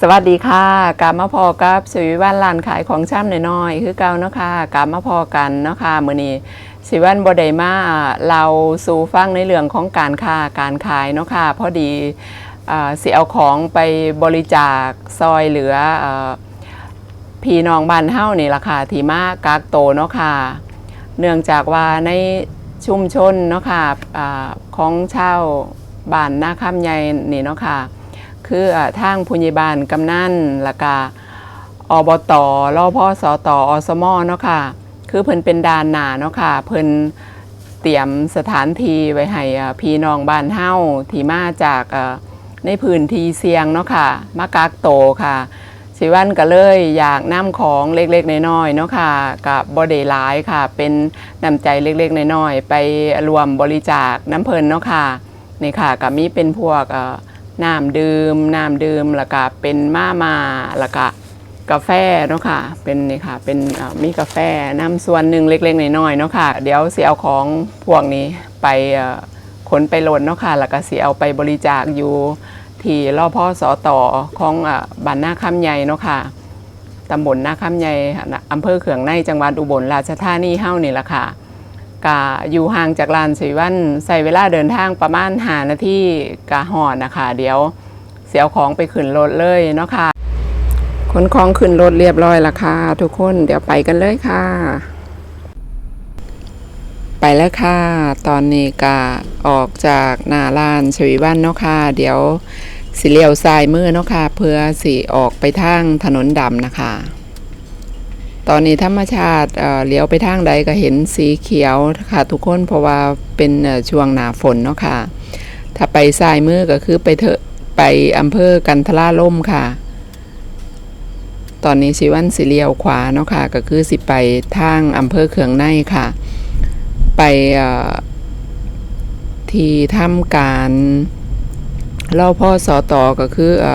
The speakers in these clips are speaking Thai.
สวัสดีค่ะกลับมาพอกับสวิวันร้านขายของช่ำน้อยๆคือเก่าเนาะค่ะกลับมาพอกันเนาะค่ะมื้อนี้สิวันบ่ได้มาเราสู่ฟังในเรื่องของการค้าการขายเนาะค่ะพอดีอ่าสิเอาของไปบริจาคซอยเหลืออพี่น้องบ้านเฮานี่ล่ะค่ะที่มากักโตเนาะค่ะเนื่องจากว่าในชุมชนเนาะค่ะของเช่าบ้านนาคำใหญ่นี่เนาะค่ะ คือทางผู้ใหญ่บ้านกำนันล้วก็อบตรอพอสตอสมเนาะค่ะ คือเพิ่นเป็นดานหนาเนาะค่ะ เพิ่นเตรียมสถานที่ไว้ให้พี่น้องบ้านเฮาที่มาจากในพื้นที่เสียงเนาะค่ะ มากักโตค่ะสิวันก็เลยอยากนำของเล็กๆน้อยๆเนาะค่ะกับบอดหลายค่ะ เป็นนำใจเล็กๆน้อยๆไปรวมบริจาคน้ำเพลินเนาะค่ะนี่ค่ะก็มีเป็นพวกเอ่อ น้ำดื่มน้ำดื่มแล้วก็เป็นมามาแล้วก็กาแฟเนาะค่ะ เป็นนี่ค่ะ เป็นมีกาแฟน้ำส่วนหนึ่งเล็กๆน้อยๆเนาะค่ะ เดี๋ยวเสิเอาของพวกนี้ไปขนไปหลดเนาะค่ะ แล้วก็เสิเอาไปบริจาคอยู่ที่รอพ่อสอต่อของอบ้านนาคำใหญ่เนาะค่ะตำบลนาคำใหญ่อำเภอเขืองในจังหวัดอุบลราชธานีเฮ้านี่แหละค่ะ กะอยู่ห่างจากลานสีวันใส่เวลาเดินทางประมาณหานาทีกะหอดนะคะ เดี๋ยวเสียของไปขึ้นรถเลยเนาะค่ะขนของขึ้นรถเรียบร้อยละค่ะทุกคนเดี๋ยวไปกันเลยค่ะ ไปแล้วค่ะ ตอนนี้ก็ออกจากหน้าลานชวีวันเนาะค่ะ เดี๋ยวสิเลียวซ้ายมือเนาะค่ะ เพื่อสิออกไปทางถนนดำนะคะ ตอนนี้ธรรมชาติเเลี้ยวไปทางใดก็เห็นสีเขียวค่ะทุกคนเพราะว่าเป็นช่วงหนาฝนเนาะค่ะ ถ้าไปซ้ายมือก็คือไปเถอะไปอำเภอกันทล่าล่มค่ะ ตอนนี้สิวันสิเลียวขวาเนาะค่ะ ก็คือสิไปทางอำเภอเขืองในค่ะ ไปที่ทำการเล่าพ่อสอต่อก็คืออ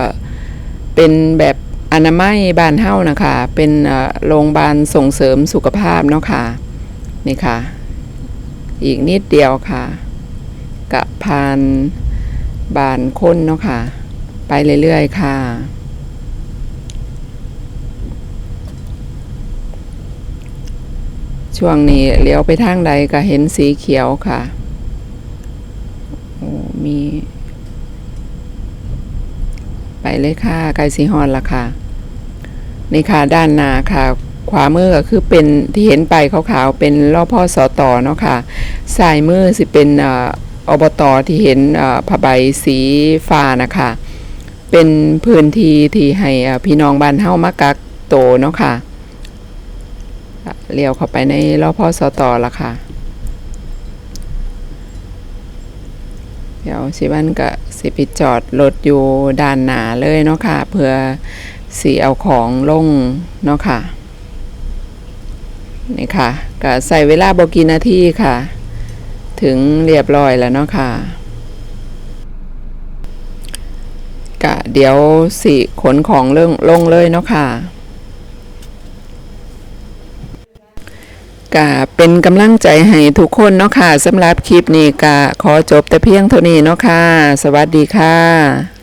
เป็นแบบ อนามัยบ้านเฮ้านะคะ เป็นโรงพยาบาลส่งเสริมสุขภาพเนาะค่ะ นี่ค่ะ อีกนิดเดียวค่ะกะพานบานค้นเนาะค่ะ ไปเรื่อยๆค่ะ ช่วงนี้เลี้ยวไปทางใดก็เห็นสีเขียวค่ะ โอ้มี ไปเลยค่ะไกลสีฮอนละค่ะ นี่ค่ะด้านนาค่ะ ขวามือก็คือเป็นที่เห็นไปขาวๆเป็นรอพ่อสอต่อเนาะค่ะซ้ายมือสิเป็นอ่ออบตที่เห็นผ้าใบสีฟ้านะคะ เป็นพื้นที่ที่ให้พี่น้องบ้านเฮามากักโตเนาะค่ะเลี้ยวเข้าไปในรอพ่อสตอละค่ะ เดี๋ยวสิวันก็สิไปจอดรถอยู่ด้านหนาเลยเนาะค่ะ เพื่อสีเอาของลงเนาะค่ะนี่ค่ะก็ใส่เวลาบกี่นาทีค่ะ ถึงเรียบร้อยแล้วเนาะค่ะกะเดี๋ยวสิขนของเรื่องลงเลยเนาะค่ะ กะเป็นกำลังใจให้ทุกคนเนาะค่ะสำหรับคลิปนี้กะขอจบแต่เพียงเท่านี้เนาะค่ะ สวัสดีค่ะ